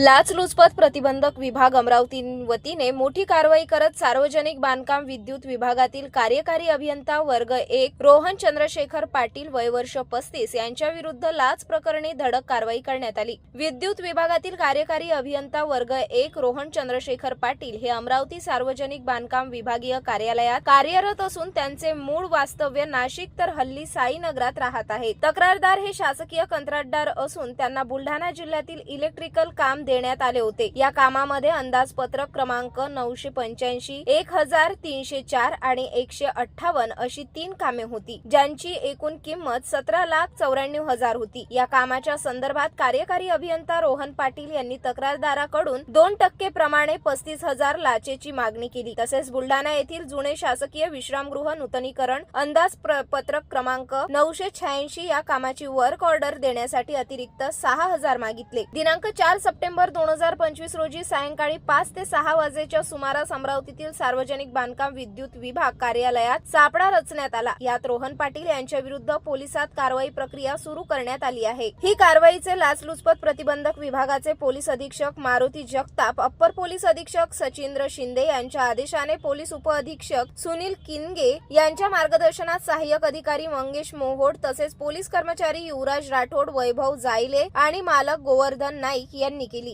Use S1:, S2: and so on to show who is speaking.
S1: लाचलुचपत प्रतिबंधक विभाग अमरावती वतीने मोठी कारवाई करत सार्वजनिक बांधकाम विद्युत विभागातील कार्यकारी अभियंता वर्ग एक रोहन चंद्रशेखर पाटील वय वर्ष पस्तीस यांच्या विरुद्ध लाच प्रकरणी धडक कारवाई करण्यात आली. विद्युत विभागातील कार्यकारी अभियंता वर्ग एक रोहन चंद्रशेखर पाटील हे अमरावती सार्वजनिक बांधकाम विभागीय कार्यालयात कार्यरत असून त्यांचे मूळ वास्तव्य नाशिक तर हल्ली साईनगरात राहत आहेत तक्रारदार हे शासकीय कंत्राटदार असून त्यांना बुलढाणा जिल्ह्यातील इलेक्ट्रिकल काम देण्यात आले होते. या कामामध्ये अंदाजपत्रक क्रमांक नऊशे पंच्याऐंशी एक हजार तीनशे चार आणि एकशे अठ्ठावन्न अशी तीन कामे होती ज्यांची एकूण किंमत सतरा लाख चौऱ्याण्णव हजार होती. या कामाच्या संदर्भात कार्यकारी अभियंता रोहन पाटील यांनी तक्रारदाराकडून दोन टक्के प्रमाणे पस्तीस हजार लाचेची मागणी केली. तसेच बुलढाणा येथील जुने शासकीय विश्रामगृह नूतनीकरण अंदाज प्र- पत्रक क्रमांक नऊशे शहाऐंशी या कामाची वर्क ऑर्डर देण्यासाठी अतिरिक्त सहा हजार मागितले. दिनांक चार सप्टेंबर दोन हजार पंचवीस रोजी सायंकाळी पाच ते सहा वाजेच्या सुमारास अमरावतीतील सार्वजनिक बांधकाम विद्युत विभाग कार्यालयात सापळा रचण्यात आला. यात रोहन पाटील यांच्या विरुद्ध पोलिसात कारवाई प्रक्रिया सुरू करण्यात आली आहे. ही कारवाईचे लाचलुचपत प्रतिबंधक विभागाचे पोलीस अधीक्षक मारुती जगताप अप्पर पोलीस अधीक्षक सचिंद्र शिंदे यांच्या आदेशाने पोलीस उपअधीक्षक सुनील किनगे यांच्या मार्गदर्शनात सहाय्यक अधिकारी मंगेश मोहोड तसेच पोलीस कर्मचारी युवराज राठोड वैभव जायले आणि मालक गोवर्धन नाईक यांनी केली.